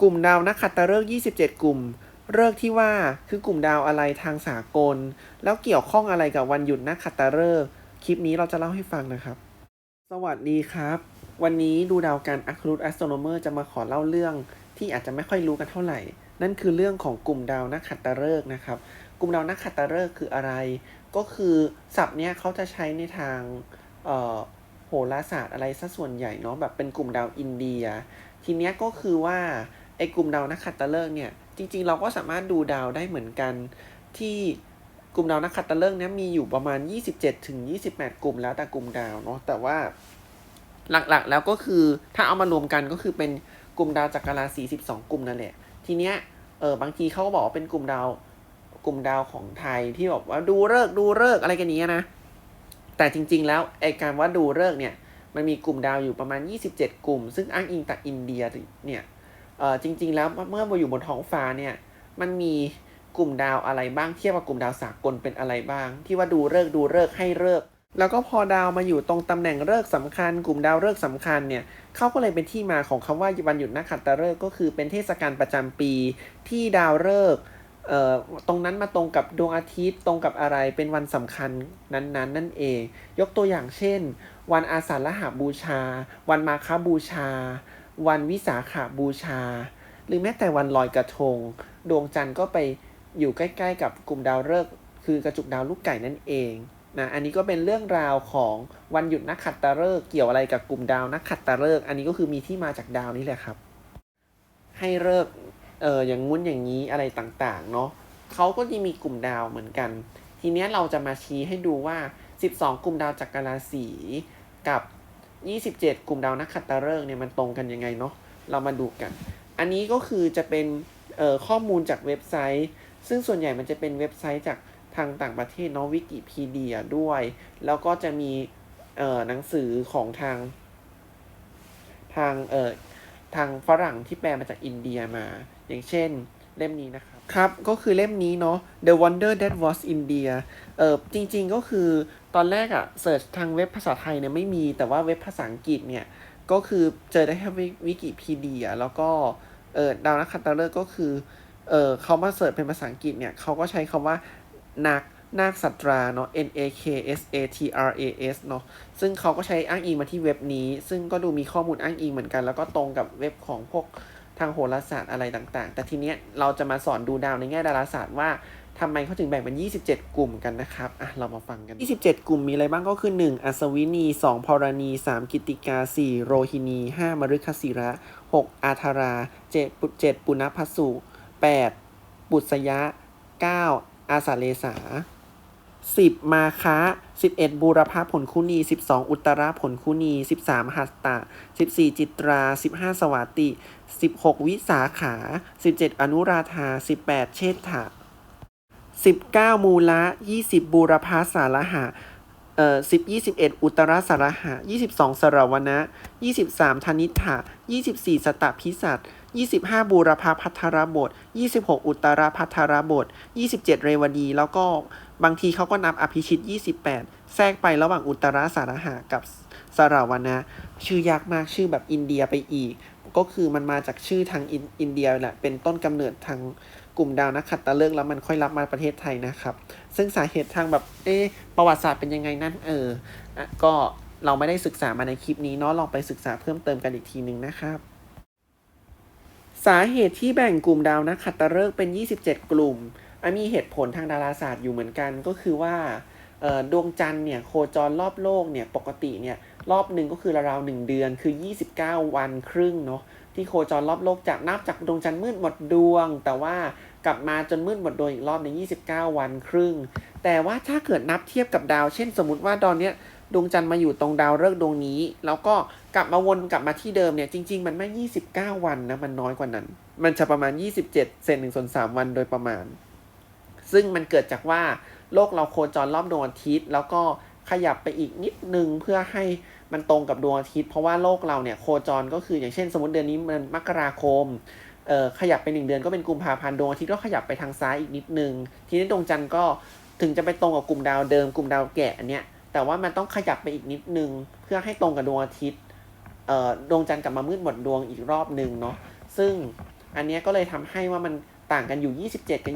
กลุ่มดาวนักขัตฤกษ์27 กลุ่มฤกษ์ที่ว่าคือกลุ่มดาวอะไรทางสากล แล้วเกี่ยวข้องอะไรกับวันหยุดนักขัตฤกษ์คลิปนี้เราจะเล่าให้ฟังนะครับ สวัสดีครับ วันนี้ดูดาวกันอัครุตแอสโทรโนเมอร์จะมาขอเล่าเรื่องที่อาจจะไม่ค่อยรู้กันเท่าไหร่ นั่นคือเรื่องของกลุ่มดาวนักขัตฤกษ์นะครับ กลุ่มดาวนักขัตฤกษ์คืออะไร ก็คือศัพท์เนี้ยเขาจะใช้ในทางโหราศาสตร์อะไรซะส่วนใหญ่เนาะแบบเป็นกลุ่มดาวอินเดีย ทีเนี้ยก็คือว่า ไอ้กลุ่มดาวนักขัตฤกษ์เนี่ยจริง ๆ เราก็สามารถดูดาวได้เหมือนกันที่กลุ่มดาวนักขัตฤกษ์เนี้ยมีอยู่ประมาณ 27ถึง28 กลุ่มแล้วแต่กลุ่มดาวเนาะแต่ว่าหลักๆ แล้วก็คือถ้าเอามารวมกันก็คือเป็นกลุ่มดาวจักรราศี12 กลุ่มนั่นแหละ ทีเนี้ยเออบางทีเขาก็บอกว่าเป็นกลุ่มดาวกลุ่มดาวของไทยที่บอกว่าดูเลิกดูเลิกอะไรกันนี้นะ แต่จริง ๆ แล้วไอการว่าดูเลิกเนี่ยมันมีกลุ่มดาวอยู่ประมาณ 27 กลุ่ม ซึ่งอ้างอิงจากอินเดียเนี่ย เออจริง ๆ แล้วเมื่อมาอยู่บนท้องฟ้าเนี่ย มันมีกลุ่มดาวอะไรบ้างเทียบกับกลุ่มดาวสากลเป็นอะไรบ้าง ที่ว่าดูเลิกดูเลิกให้เลิกแล้วก็พอดาวมาอยู่ตรงตำแหน่งฤกษ์สำคัญ กลุ่มดาวฤกษ์สำคัญเนี่ยเขาก็เลยเป็นที่มาของคำว่าวันหยุดนักขัตฤกษ์ก็คือเป็นเทศกาลประจำปีที่ดาวฤกษ์เอ่อตรงนั้นมาตรงกับดวงอาทิตย์ตรงกับอะไรเป็นวันสำคัญนั้นๆนั่นเอง ยกตัวอย่างเช่น วันอาสาฬหบูชา วันมาฆบูชา วันวิสาขาบูชา หรือแม้แต่วันลอยกระทง ดวงจันทร์ก็ไปอยู่ใกล้ๆ กับกลุ่มดาวฤกษ์คือกระจุกดาวลูกไก่นั่นเองนะอันนี้ก็เป็นเรื่องราวของวันหยุดนักขัตฤกษ์เกี่ยวอะไรกับกลุ่มดาวนักขัตฤกษ์อันนี้ก็คือมีที่มาจากดาวนี่แหละครับ ให้เลิกเอออย่างงุ้นอย่างนี้อะไรต่างๆเนาะเขาก็จะมีกลุ่มดาวเหมือนกัน ทีเนี้ยเราจะมาชี้ให้ดูว่า 12 กลุ่มดาวจักรราศีกับ 27 กลุ่มดาวนักขัตฤกษ์เนี่ยมันตรงกันยังไงเนาะเรามาดูกัน อันนี้ก็คือจะเป็นข้อมูลจากเว็บไซต์ ซึ่งส่วนใหญ่มันจะเป็นเว็บไซต์จากทางต่างประเทศเนาะวิกิพีเดียด้วย แล้วก็จะมีหนังสือของทาง ทางเอ่อทางฝรั่งที่แปลมาจากอินเดียมา อย่างเช่นเล่มนี้นะครับ ครับ ก็คือเล่มนี้เนาะ The Wonder That Was India เออจริงๆก็คือ ตอนแรกอะเสิร์ชทางเว็บภาษาไทยเนี่ยไม่มีแต่ว่าเว็บภาษาอังกฤษเนี่ย ก็คือเจอได้แค่วิกิพีเดียแล้วก็เออดาวนักขัตฤกษ์ก็คือเออเขามาเสิร์ชเป็นภาษาอังกฤษเนี่ยเขาก็ใช้คำว่านักนาคสัตราเนาะ N A K S A T R A S เนาะซึ่งเขาก็ใช้อ้างอิงมาที่เว็บนี้ ซึ่งก็ดูมีข้อมูลอ้างอิงเหมือนกัน แล้วก็ตรงกับเว็บของพวกทางโหราศาสตร์อะไรต่างๆ แต่ทีเนี้ยเราจะมาสอนดูดาวในแง่ดาราศาสตร์ว่า ทำไมเขาถึงแบ่งเป็น 27 กลุ่มกันนะครับอะเรามาฟังกัน 27 กลุ่มมีอะไรบ้างก็คือ 1. อัศวินี 2. พรณี 3. กิติกา 4. โรฮินี 5. มฤคศิระ 6. อาธารา 7. ปุ7ปุณพสุ 8. บุษยะ 9. อาสาเลสา 10 มาคะ 11 บูรพาผลคุณี 12 อุตราผลคุณี 13 หัสตะ 14 จิตรา 15 สวัติ 16 วิสาขา 17 อนุราธา 18 เชษฐะ 19 มูละ 20 บูรพาสารหะเอ่อ10 21 อุตรสารหะ 22 สรวนะ 23 ธนิฐะ24 สตพิสัต25 บูรพาพัทรบท 26 อุตราพัทรบท 27 เรวดี แล้วก็บางทีเขาก็นับอภิชิต 28 แทรกไประหว่างอุตราสารหะกับสราวนะ ชื่อยากมากชื่อแบบอินเดียไปอีก ก็คือมันมาจากชื่อทางอินอินเดียแหละเป็นต้นกำเนิดทาง กลุ่มดาวนักขัตฤกษ์แล้วมันค่อยรับมาประเทศไทยนะครับ ซึ่งสาเหตุทางแบบเอ๊ประวัติศาสตร์เป็นยังไงนั่นเออก็เราไม่ได้ศึกษามาในคลิปนี้เนาะลองไปศึกษาเพิ่มเติมกันอีกทีหนึ่งนะครับ สาเหตุที่แบ่งกลุ่มดาวนักขัตฤกษ์เป็น 27 กลุ่มมีเหตุผลทางดาราศาสตร์อยู่เหมือนกันก็คือว่า ดวงจันทร์เนี่ยโคจรรอบโลกเนี่ยปกติเนี่ยรอบหนึ่งก็คือราวๆหนึ่งเดือนคือ 29 วันครึ่งเนาะที่โคจรรอบโลกจากนับจากดวงจันทร์มืดหมดดวง แต่ว่ากลับมาจนมืดหมดดวงอีกรอบใน 29 วันครึ่ง แต่ว่าถ้าเกิดนับเทียบกับดาว เช่น สมมติว่าตอนเนี้ยดวงจันทร์มาอยู่ตรงดาวฤกษ์ดวงนี้ แล้วก็กลับมาวนกลับมาที่เดิมเนี่ยจริง ๆ มันไม่ 29 วันนะมันน้อยกว่านั้น มันจะประมาณ 27เศษหนึ่งส่วนสามวันโดยประมาณ ซึ่งมันเกิดจากว่า โลกเราโคจรรอบดวงอาทิตย์ แล้วก็ขยับไปอีกนิดนึงเพื่อให้มันตรงกับดวงอาทิตย์ เพราะว่าโลกเราเนี่ยโคจรก็คืออย่างเช่น สมมติเดือนนี้มันมกราคมเอ่อขยับไปหนึ่งเดือนก็เป็นกุมภาพันธ์ดวงอาทิตย์ก็ขยับไปทางซ้ายอีกนิดนึง ทีนี้ดวงจันทร์ก็ถึงจะไปตรงกับกลุ่มดาวเดิมกลุ่มดาวแก่อันเนี้ยแต่ว่ามันต้องขยับไปอีกนิดนึง เพื่อให้ตรงกับดวงอาทิตย์เอ่อดวงจันทร์กลับมามืดหมดดวงอีกรอบหนึ่งเนาะซึ่งอันเนี้ยก็เลยทำให้ว่ามัน ต่างกันอยู่ 27 กับ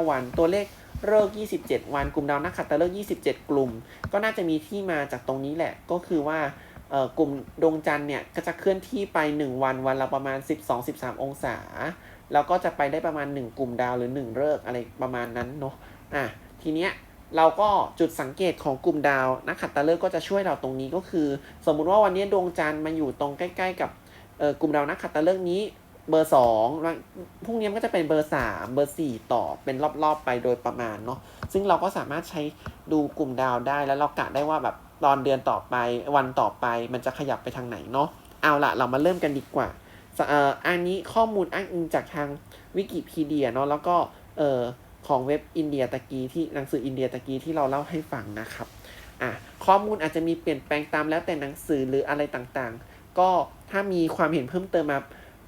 29 วัน ตัวเลขเลิก 27 วัน กลุ่มดาวนักขัตฤกษ์27 กลุ่ม ก็น่าจะมีที่มาจากตรงนี้แหละ ก็คือว่ากลุ่มดวงจันทร์เนี่ยก็จะเคลื่อนที่ไป 1 วัน วันละประมาณ 12-13 องศา แล้วก็จะไปได้ประมาณ 1 กลุ่มดาวหรือ 1เลิกอะไรประมาณนั้นเนาะ อะ ทีเนี้ยเราก็จุดสังเกตของกลุ่มดาวนักขัตฤกษ์ก็จะช่วยเราตรงนี้ก็คือ สมมุติว่าวันนี้ดวงจันทร์มาอยู่ตรงใกล้ ๆ กับกลุ่มดาวนักขัตฤกษ์นี้ เบอร์สองพรุ่งนี้มันก็จะเป็นเบอร์สามเบอร์สี่ต่อเป็นรอบๆไปโดยประมาณเนาะซึ่งเราก็สามารถใช้ดูกลุ่มดาวได้ แล้วเรากะได้ว่าแบบตอนเดือนต่อไปวันต่อไปมันจะขยับไปทางไหนเนาะเอาละเรามาเริ่มกันดีกว่าอันนี้ข้อมูลอ้างอิงจากทางวิกิพีเดียเนาะแล้วก็เออของเว็บอินเดียตะกี้ที่หนังสืออินเดียตะกี้ที่เราเล่าให้ฟังนะครับอะข้อมูลอาจจะมีเปลี่ยนแปลงตามแล้วแต่หนังสือหรืออะไรต่างๆ ก็ถ้ามีความเห็นเพิ่มเติมมา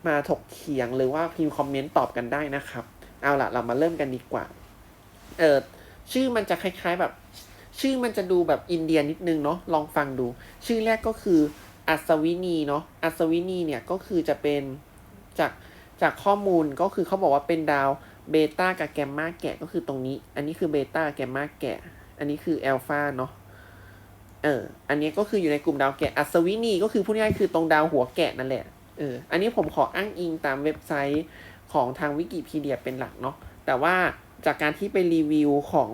มาถกเถียงหรือว่าพิมพ์คอมเมนต์ตอบกันได้นะครับ เอาละเรามาเริ่มกันดีกว่า เออชื่อมันจะคล้ายๆแบบ ชื่อมันจะดูแบบอินเดียนิดนึงเนาะลองฟังดู ชื่อแรกก็คืออัศวินีเนาะอัศวินีเนี่ยก็คือจะเป็นจากจากข้อมูลก็คือเขาบอกว่าเป็นดาวเบต้ากับแกมมาแกะก็คือตรงนี้ อันนี้คือเบต้าแกมมาแกะ อันนี้คืออัลฟาเนาะเออ อันนี้ก็คืออยู่ในกลุ่มดาวแกะ อัศวินีก็คือพูดง่ายๆคือตรงดาวหัวแกะนั่นแหละ เอออันนี้ผมขออ้างอิงตามเว็บไซต์ของทางวิกิพีเดียเป็นหลักเนาะแต่ว่าจากการที่ไปรีวิวของ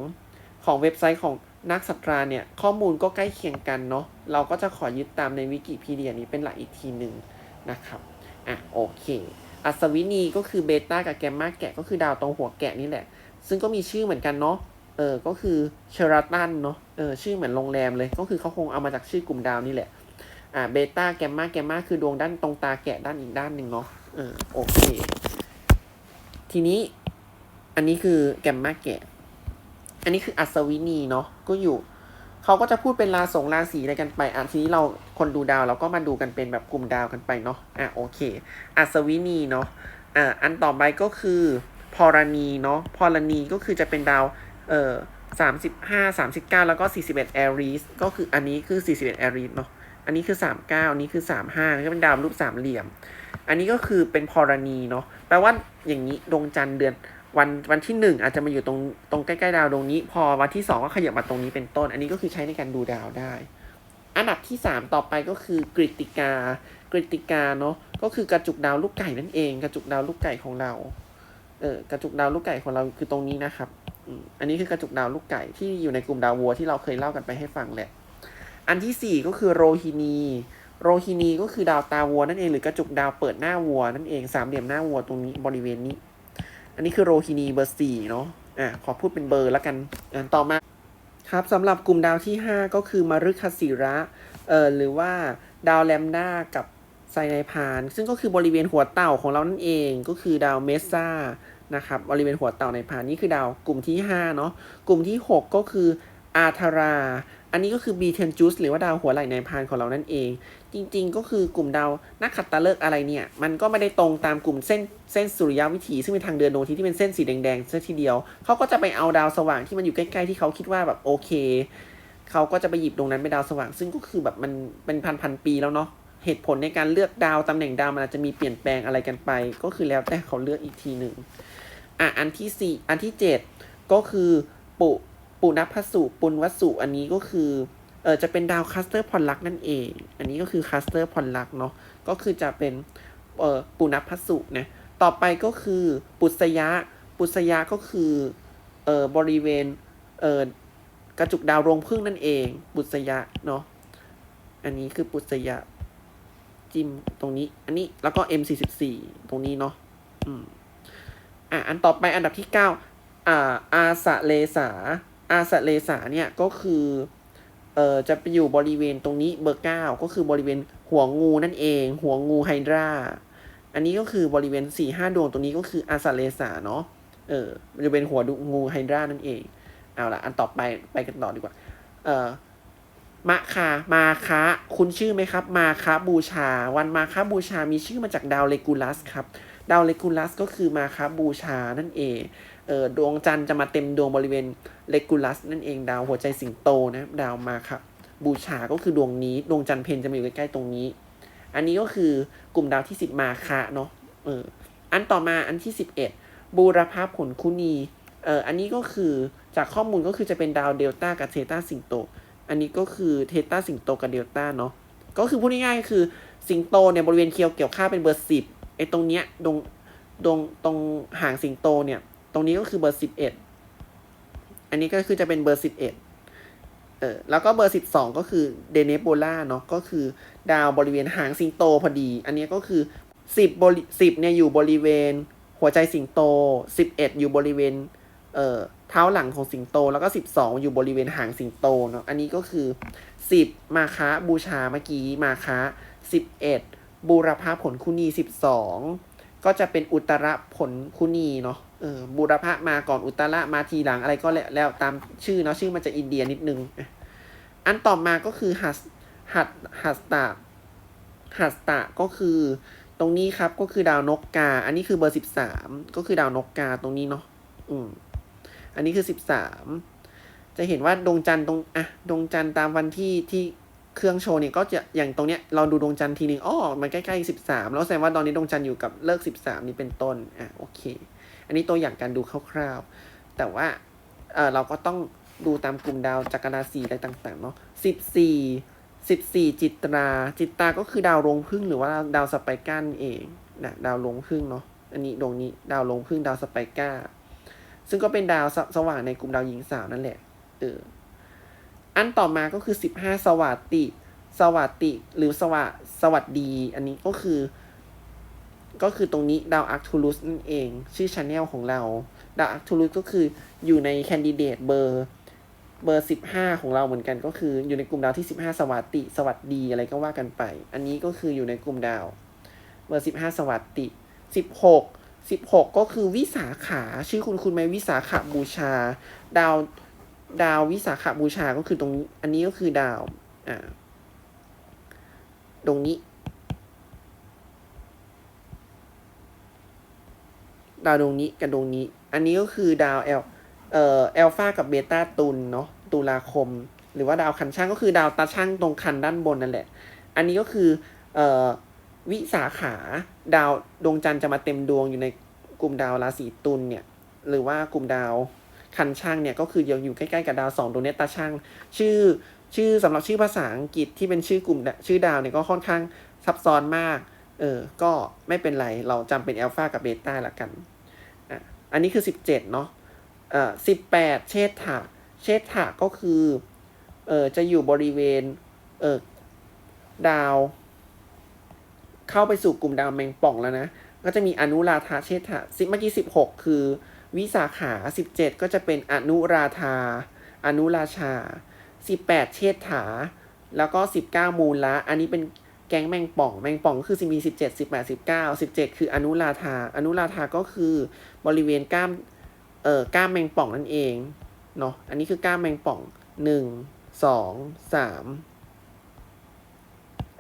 ของเว็บไซต์ของนักสัตราเนี่ยข้อมูลก็ใกล้เคียงกันเนาะเราก็จะขอยึดตามในวิกิพีเดียนี้เป็นหลักอีกทีหนึ่งนะครับอะโอเค อัศวินีก็คือเบต้ากับแกมมาแกะก็คือดาวตรงหัวแกะนี่แหละ ซึ่งก็มีชื่อเหมือนกันเนาะเออก็คือเชอราตันเนาะเออชื่อเหมือนโรงแรมเลยก็คือเขาคงเอามาจากชื่อกลุ่มดาวนี่แหละ อ่าเบต้าแกมมาแกมมาคือดวงด้านตรงตาแกะด้านอีกด้านหนึ่งเนาะเออโอเค ทีนี้อันนี้คือแกมมาแกะ อันนี้คืออัศวินีเนาะก็อยู่เขาก็จะพูดเป็นราสงราศีอะไรกันไปอะทีนี้เราคนดูดาวเราก็มาดูกันเป็นแบบกลุ่มดาวกันไปเนาะอะโอเค อัศวินีเนาะอ่าอันต่อไปก็คือพรณีเนาะพรณีก็คือจะเป็นดาวเอ่อสามสิบห้าสามสิบเก้าแล้วก็สี่สิบเอ็ดแอรีสก็คืออันนี้คือสี่สิบเอ็ดแอรีสเนาะ อันนี้คือสามเก้าอันนี้คือสามห้าก็เป็นดาวรูปสามเหลี่ยม อันนี้ก็คือเป็นพรณีเนาะแปลว่าอย่างนี้ดวงจันทร์เดือนวันวันที่หนึ่งอาจจะมาอยู่ตรงตรงใกล้ๆดาวดวงนี้ พอวันที่สองก็ขยับมาตรงนี้เป็นต้น อันนี้ก็คือใช้ในการดูดาวได้ อันดับที่สามต่อไปก็คือกริติกากริติกาเนาะก็คือกระจุกดาวลูกไก่นั่นเอง กระจุกดาวลูกไก่ของเราเออกระจุกดาวลูกไก่ของเราคือตรงนี้นะครับอันนี้คือกระจุกดาวลูกไก่ที่อยู่ในกลุ่มดาววัวที่เราเคยเล่ากันไปให้ฟังแหละ อันที่สี่ก็คือโรฮินีโรฮินีก็คือดาวตาวัวนั่นเองหรือกระจุกดาวเปิดหน้าวัวนั่นเองสามเหลี่ยมหน้าวัวตรงนี้บริเวณนี้ อันนี้คือโรฮินีเบอร์สี่เนาะอะขอพูดเป็นเบอร์แล้วกันอะต่อมาครับสำหรับกลุ่มดาวที่ 5 ก็คือมฤคศิระเอ่อหรือว่าดาวแลมดากับไซไนพาน ซึ่งก็คือบริเวณหัวเต่าของเรานั่นเองก็คือดาวเมสซ่านะครับบริเวณหัวเต่าในพานนี่คือดาวกลุ่มที่5เนาะกลุ่มที่ 6 ก็คืออาธารา อันนี้ก็คือบีเทนจูสหรือว่าดาวหัวไหล่ในพานของเรานั่นเอง จริงๆ ก็คือกลุ่มดาวนักขัดตฤกษ์อะไรเนี่ย มันก็ไม่ได้ตรงตามกลุ่มเส้นเส้นสุริยวิถี ซึ่งเป็นทางเดินดวงอาทิตย์ที่เป็นเส้นสีแดงๆซะทีเดียว เขาก็จะไปเอาดาวสว่างที่มันอยู่ใกล้ๆที่เขาคิดว่าแบบโอเค เขาก็จะไปหยิบตรงนั้นเป็นดาวสว่าง ซึ่งก็คือแบบมันเป็นพันพันๆปีแล้วเนาะ เหตุผลในการเลือกดาวตำแหน่งดาวมันอาจจะมีเปลี่ยนแปลงอะไรกันไป ก็คือแล้วแต่เขาเลือกอีกทีหนึ่งอะอันที่สี่อันที่เจ็ดก็คือปุ ปุณพสุปุณวสุอันนี้ก็คือเออจะเป็นดาวคัสเตอร์พอลลักนั่นเอง อันนี้ก็คือคัสเตอร์พอลลักเนาะก็คือจะเป็นเออปุณพสุนะต่อไปก็คือปุษยะ ปุษยะก็คือเออบริเวณเออกระจุกดาวรวงพึ่งนั่นเอง ปุษยะเนาะอันนี้คือปุษยะจิ้มตรงนี้ อันนี้แล้วก็ M44 ตรงนี้เนาะอืมอะอันต่อไปอันดับที่เก้าอ่าอาสะเลสา อาสะเลสาเนี่ยก็คือเอ่อจะไปอยู่บริเวณตรงนี้เบอร์เก้าก็คือบริเวณหัวงูนั่นเอง หัวงูไฮดราอันนี้ก็คือบริเวณสี่ห้าดวงตรงนี้ก็คืออาสะเลสาเนาะเออจะเป็นหัวงูไฮดรานั่นเองเอาละอันต่อไปไปกันต่อดีกว่า เอ่อมะคามาคะคุณชื่อไหมครับ มาคะบูชา วันมาคะบูชามีชื่อมาจากดาวเลกูลัสครับ ดาวเลกูลัสก็คือมาคาบูชานั่นเองเออดวงจันทร์จะมาเต็มดวงบริเวณ เลกูลัสนั่นเองดาวหัวใจสิงโตนะดาวมาครับบูชาก็คือดวงนี้ดวงจันทร์เพนจะมาอยู่ใกล้ๆตรงนี้ อันนี้ก็คือกลุ่มดาวที่สิบมาคะเนาะเอออันต่อมาอันที่สิบเอ็ดบูรพาผลคุนีเอ่ออันนี้ก็คือจากข้อมูลก็คือจะเป็นดาวเดลต้ากับเทต้าสิงโต อันนี้ก็คือเทต้าสิงโตกับเดลต้าเนาะก็คือพูดง่ายๆคือสิงโตเนี่ยบริเวณเคียวเกี่ยวข้าวเป็นเบอร์สิบไอ้ตรงเนี้ยตรงตรงตรงห่างสิงโตเนี่ย ตรงนี้ก็คือเบอร์สิบเอ็ด อันนี้ก็คือจะเป็นเบอร์สิบเอ็ดเออแล้วก็เบอร์สิบสองก็คือเดเนโบล่าเนาะก็คือดาวบริเวณหางสิงโตพอดี อันนี้ก็คือสิบบริสิบเนี่ยอยู่บริเวณหัวใจสิงโตสิบเอ็ดอยู่บริเวณเอ่อเท้าหลังของสิงโต แล้วก็สิบสองอยู่บริเวณหางสิงโตเนาะอันนี้ก็คือสิบมาคะบูชาเมื่อกี้มาคะสิบเอ็ดบูรพาผลคุนีสิบสองก็จะเป็นอุตระผลคุนีเนาะ ออบูรพามาก่อนอุตระมาทีหลังอะไรก็แล้วลวตามชื่อเนาะชื่อมันจะอินเดียนิดนึง อันต่อมาก็คือหัสหัดหัสตาหัสตะก็คือตรงนี้ครับก็คือดาวนกกา อันนี้คือเบอร์สิบสามก็คือดาวนกกาตรงนี้เนาะอืมอันนี้คือสิบสามจะเห็นว่าดวงจันทร์ตรงอะดวงจันทร์ตามวันที่ที่เครื่องโชว์เนี่ยก็จะอย่างตรงเนี้ยเราดูดวงจันทร์ทีหนึ่งอ๋อมันใกล้ๆสิบสามแล้วแสดงว่าตอนนี้ดวงจันทร์อยู่กับเลิกสิบสามนี่เป็นต้นอะโอเค อันนี้ตัวอย่างการดูคร่าวๆ แต่ว่าเออเราก็ต้องดูตามกลุ่มดาวจักรราศีอะไรต่างๆเนาะสิบสี่สิบสี่จิตรา จิตราก็คือดาวลงพึ่งหรือว่าดาวสไปก้านั่นเองนะดาวลงพึ่งเนาะอันนี้ดวงนี้ดาวลงพึ่งดาวสไปก้า ซึ่งก็เป็นดาวสสว่างในกลุ่มดาวหญิงสาวนั่นแหละเอออันต่อมาก็คือสิบห้าสวัสติสวัสติหรือสวะสวัสดี อันนี้ก็คือ ก็คือตรงนี้ดาวอาร์ทูลุสนั่นเอง ชื่อชาแนลของเรา ดาวอาร์ทูลุสก็คืออยู่ในแคนดิเดตเบอร์เบอร์สิบห้าของเราเหมือนกันก็คืออยู่ในกลุ่มดาวที่สิบห้าสวัสติสวัสดีอะไรก็ว่ากันไป อันนี้ก็คืออยู่ในกลุ่มดาว เบอร์สิบห้าสวัสติสิบหกสิบหกก็คือวิสาขา ชื่อคุณคุณไหมวิสาขาบูชา ดาวดาววิสาขาบูชาก็คือตรงนี้ อันนี้ก็คือดาวอ่าตรงนี้ ดาวดวงนี้กับดวงนี้ อันนี้ก็คือดาวเอลเอ่อแอลฟากับเบต้าตุลเนาะตุลาคม หรือว่าดาวคันช่างก็คือดาวตาช่างตรงคันด้านบนนั่นแหละ อันนี้ก็คือเอ่อวิสาขาดาวดวงจันทร์จะมาเต็มดวงอยู่ในกลุ่มดาวราศีตุลเนี่ยหรือว่ากลุ่มดาวคันช่างเนี่ยก็คือยังอยู่ใกล้ๆกับดาวสองดวงเนี้ยตาช่างชื่อชื่อสำหรับชื่อภาษาอังกฤษที่เป็นชื่อกลุ่มชื่อดาวเนี่ยก็ค่อนข้างซับซ้อนมาก เออ ก็ไม่เป็นไร เราจำเป็นอัลฟากับเบต้าละกัน อันนี้คือสิบเจ็ดเนาะเอ่อสิบแปดเชษฐะเชษฐะก็คือเอ่อจะอยู่บริเวณเอ่อดาว เข้าไปสู่กลุ่มดาวแมงป่องแล้วนะ ก็จะมีอนุราธาเชษฐะสิเมื่อกี้สิบหกคือ วิสาขาสิบเจ็ดก็จะเป็นอนุราธา อนุราชาสิบแปดเชษฐา แล้วก็สิบเก้ามูลละ อันนี้เป็น ก๊งแมงป่อง แมงป่องก็คือมีสิบเจ็ดสิบแปดสิบเก้าสิบเจ็ดคืออนุราธาอนุราธาก็คือบริเวณกล้ามเอ่อกล้ามแมงป่องนั่นเองเนาะอันนี้คือกล้ามแมงป่องหนึ่งสองสาม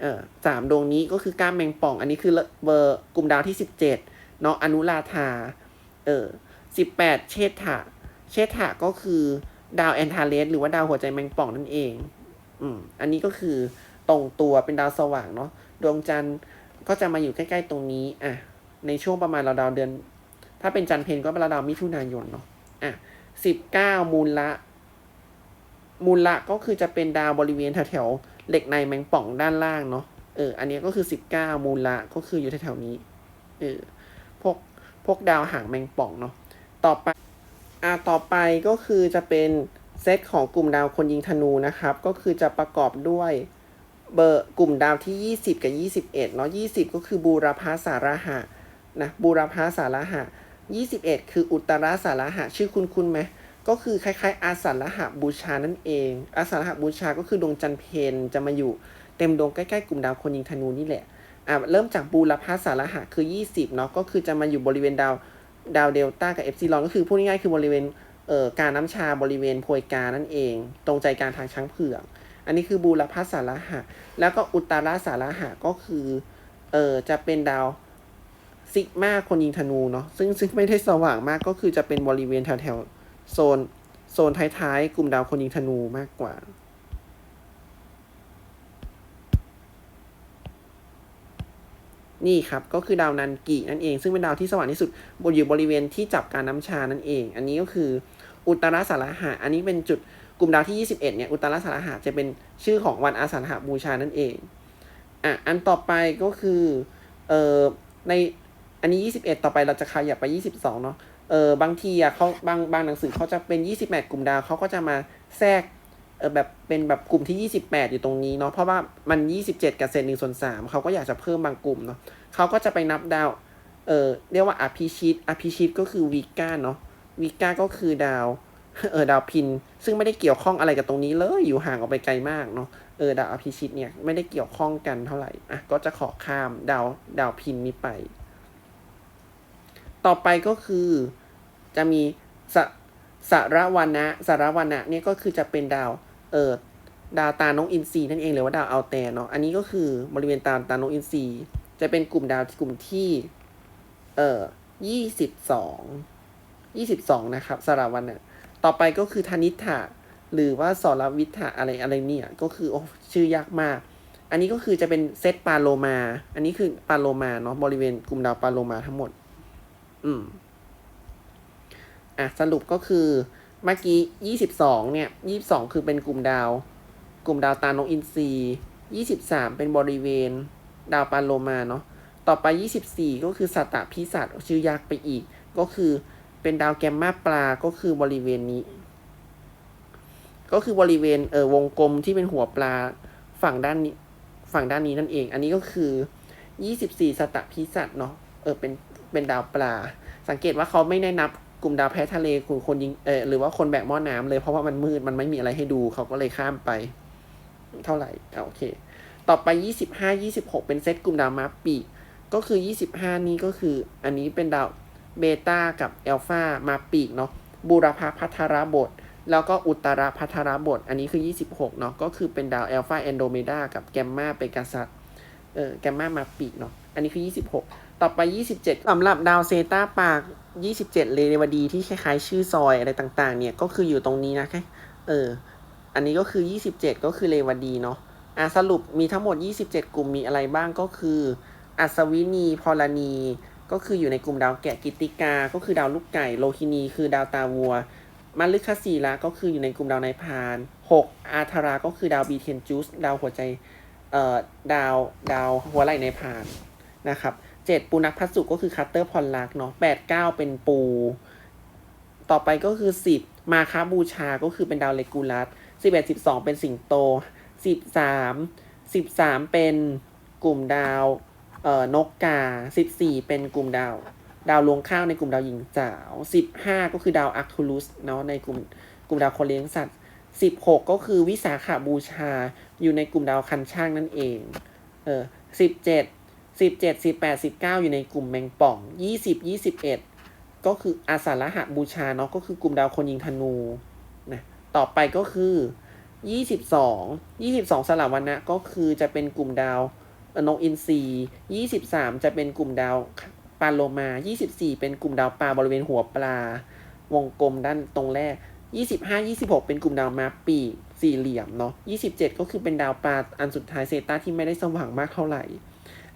เอ่อสามดวงนี้ก็คือกล้ามแมงป่อง อันนี้คือเบอร์กลุ่มดาวที่สิบเจ็ดเนาะอนุราธาเออสิบแปดเชษฐะเชษฐะก็คือดาวแอนทาเลสหรือว่าดาวหัวใจแมงป่องนั่นเองอืมอันนี้ก็คือ ตรงตัวเป็นดาวสว่างเนาะดวงจันทร์ก็จะมาอยู่ใกล้ๆตรงนี้อะในช่วงประมาณเราดาวเดือน ถ้าเป็นจันทร์เพนก็เป็นดาวมิถุนายนเนาะอะสิบเก้ามูลละ มูลละก็คือจะเป็นดาวบริเวณแถวๆเหล็กในแมงป่องด้านล่างเนาะเอออันนี้ก็คือสิบเก้ามูลละก็คืออยู่แถวๆนี้เออพวกพวกดาวหางแมงป่องเนาะต่อไปอ่าต่อไปก็คือจะเป็นเซตของกลุ่มดาวคนยิงธนูนะครับ ก็คือจะประกอบด้วย เบอร์กลุ่มดาวที่ 20 กับ 21เนาะ20 ก็คือบูรพาสาระหะนะบูรพาสาระหะ 21 คืออุตราสาระหะ ชื่อคุณคุณไหมก็คือคล้าย ๆ อาสาฬหะบูชานั่นเอง อาสาฬหะบูชาก็คือดวงจันทร์เพนจะมาอยู่เต็มดวงใกล้ๆกลุ่มดาวคนยิงธนูนี่แหละอ่าเริ่มจากบูรพาสาระหะคือ 20เนาะก็คือจะมาอยู่บริเวณดาวดาวเดลต้ากับเอฟซีลอนก็คือพูดง่ายๆคือบริเวณเอ่อการน้ำชาบริเวณโพยกานั่นเอง ตรงใจกลางทางช้างเผือก อันนี้คือบูรพสารหะ แล้วก็อุตราสารหะก็คือเอ่อจะเป็นดาวซิกมาคนยิงธนูเนาะซึ่งซึ่งไม่ได้สว่างมากก็คือจะเป็นบริเวณแถวๆโซนโซนท้ายๆ กลุ่มดาวคนยิงธนูมากกว่านี่ครับ ก็คือดาวนันกินั่นเอง ซึ่งเป็นดาวที่สว่างที่สุดบนอยู่บริเวณที่จับการน้ำชานั่นเอง อันนี้ก็คืออุตตรสารหะ อันนี้เป็นจุด กลุ่มดาวที่ 21 เนี่ย อุตตรสารหะจะเป็นชื่อของวันอาสาฬหบูชานั่นเอง อะ อันต่อไปก็คือ เอ่อ ใน อันนี้ 21 ต่อไปเราจะขยับไป 22 เนาะ เออบางทีอะเขาบาง บางหนังสือเขาจะเป็น 28 กลุ่มดาวเขาก็จะมาแทรก เออ แบบเป็นแบบกลุ่มที่ 28 อยู่ตรงนี้เนาะ เพราะว่ามัน 27 กับเศษ1ส่วน3เขาก็อยากจะเพิ่มบางกลุ่มเนาะเขาก็จะไปนับดาว เออเรียกว่าอภิชิตอภิชิตก็คือวีก้าเนาะ วีก้าก็คือดาว เออดาวพิน ซึ่งไม่ได้เกี่ยวข้องอะไรกับตรงนี้เลยอยู่ห่างออกไปไกลมากเนาะเออดาวอภิชิตเนี่ยไม่ได้เกี่ยวข้องกันเท่าไหร่อะก็จะขอข้ามดาวดาวพินนี้ไป ต่อไปก็คือจะมีสสารวันะสารวันะเนี่ยก็คือจะเป็นดาวเออดาวตานกอินทรีนั่นเองหรือว่าดาวเอัลแตนเนาะอันนี้ก็คือบริเวณตาตานกอินทรีจะเป็นกลุ่มดาวกลุ่มที่เอ่อยี่สิบสองยี่สิบสองนะครับสารวันะ ต่อไปก็คือธนิษฐะหรือว่าสรวิทธะอะไรอะไรเนี่ยก็คือโอ้ชื่อยากมาก อันนี้ก็คือจะเป็นเซตปาโลมา อันนี้คือปาโลมาเนาะบริเวณกลุ่มดาวปาโลมาทั้งหมด อืมอะสรุปก็คือเมื่อกี้ยี่สิบสองเนี่ยยี่สิบสองคือเป็นกลุ่มดาว กลุ่มดาวตานกอินทรียี่สิบสามเป็นบริเวณดาวปาโลมาเนาะต่อไปยี่สิบสี่ก็คือสัตตพิสัตชื่อยากไปอีก ก็คือ เป็นดาวแกมมาปลาก็คือบริเวณนี้ ก็คือบริเวณเออวงกลมที่เป็นหัวปลาฝั่งด้านนี้ฝั่งด้านนี้นั่นเอง อันนี้ก็คือยี่สิบสี่สตตพิสัตเนาะเออเป็นเป็นดาวปลา สังเกตว่าเขาไม่ได้นับกลุ่มดาวแพ้ทะเลกลุ่มคนยิงเออหรือว่าคนแบกหม้อน้ำเลยเพราะว่ามันมืดมันไม่มีอะไรให้ดูเขาก็เลยข้ามไป เท่าไหร่อ่าโอเค ต่อไปยี่สิบห้ายี่สิบหกเป็นเซตกลุ่มดาวมาปีกก็คือยี่สิบห้านี้ก็คือ อันนี้เป็นดาว เบต้ากับเอลฟามาปีกเนาะบูรพาพัทรบท แล้วก็อุตราพัทรบท อันนี้คือยี่สิบหกเนาะก็คือเป็นดาวเอลฟาแอนโดเมดากับแกมมาเปกาซัสเออแกมมามาปีกเนาะอันนี้คือยี่สิบหกต่อไปยี่สิบเจ็ดสำหรับดาวเซตาปากยี่สิบเจ็ดเลวดีที่คล้ายๆ ชื่อซอยอะไรต่างๆ เนี่ยก็คืออยู่ตรงนี้นะแค่เอออันนี้ก็คือยี่สิบเจ็ดก็คือเลวดีเนาะอะสรุปมีทั้งหมด 27 กลุ่มมีอะไรบ้างก็คือ อัศวินีพรณี ก็คืออยู่ในกลุ่มดาวแกะกิติกา ก็คือดาวลูกไก่ โลคินี คือดาวตาวัวมาลึคศีละก็คืออยู่ในกลุ่มดาวนายพาน6อาธาราก็คือดาวบีเทนจูสดาวหัวใจเอ่อดาวดาวหัวไหล่ในพานนะครับ7ปูนักพัสุก็คือคัตเตอร์พอลลักเนาะ8 9เป็นปู ต่อไปก็คือ10มาคาบูชาก็คือเป็นดาวเลกูลัส11 12เป็นสิงโตสิบสามสิบสามเป็นกลุ่มดาว เอ่อนกกาสิบสี่เป็นกลุ่มดาว ดาวลวงข้าวในกลุ่มดาวหญิงสาวสิบห้าก็คือดาวอัคทูลุสเนาะในกลุ่มกลุ่มดาวคนเลี้ยงสัตว์สิบหกก็คือวิสาขาบูชาอยู่ในกลุ่มดาวคันช่างนั่นเองเออสิบเจ็ดสิบเจ็ดสิบแปดสิบเก้าอยู่ในกลุ่มแมงป่องยี่สิบยี่สิบเอ็ดก็คืออาสาฬหะบูชาเนาะก็คือกลุ่มดาวคนยิงธนูนะต่อไปก็คือยี่สิบสองยี่สิบสองสลับวันนะก็คือจะเป็นกลุ่มดาว นกอินทรียี่สิบสามจะเป็นกลุ่มดาวปลาโลมายี่สิบสี่เป็นกลุ่มดาวปลาบริเวณหัวปลา วงกลมด้านตรงแรกยี่สิบห้ายี่สิบหกเป็นกลุ่มดาวมาปีกสี่เหลี่ยมเนาะยี่สิบเจ็ดก็คือเป็นดาวปลาอันสุดท้ายเซตาที่ไม่ได้สว่างมากเท่าไหร่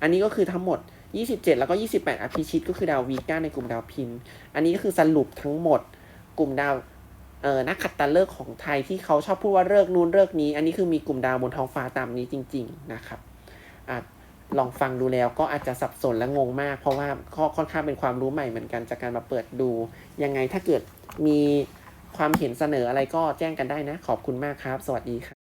อันนี้ก็คือทั้งหมด 27 แล้วก็ 28อภิชิตก็คือดาววีก้าในกลุ่มดาวพิน อันนี้ก็คือสรุปทั้งหมดกลุ่มดาวเอ่อนักขัดตฤกษ์ของไทยที่เขาชอบพูดว่าเลิกนู้นเลิกนี้ อันนี้คือมีกลุ่มดาวบนท้องฟ้าตามนี้จริง ๆ นะครับ อาจลองฟังดูแล้วก็อาจจะสับสนและงงมาก เพราะว่าข้อค่อนข้างเป็นความรู้ใหม่เหมือนกันจากการมาเปิดดู ยังไงถ้าเกิดมีความเห็นเสนออะไรก็แจ้งกันได้นะ ขอบคุณมากครับ สวัสดีค่ะ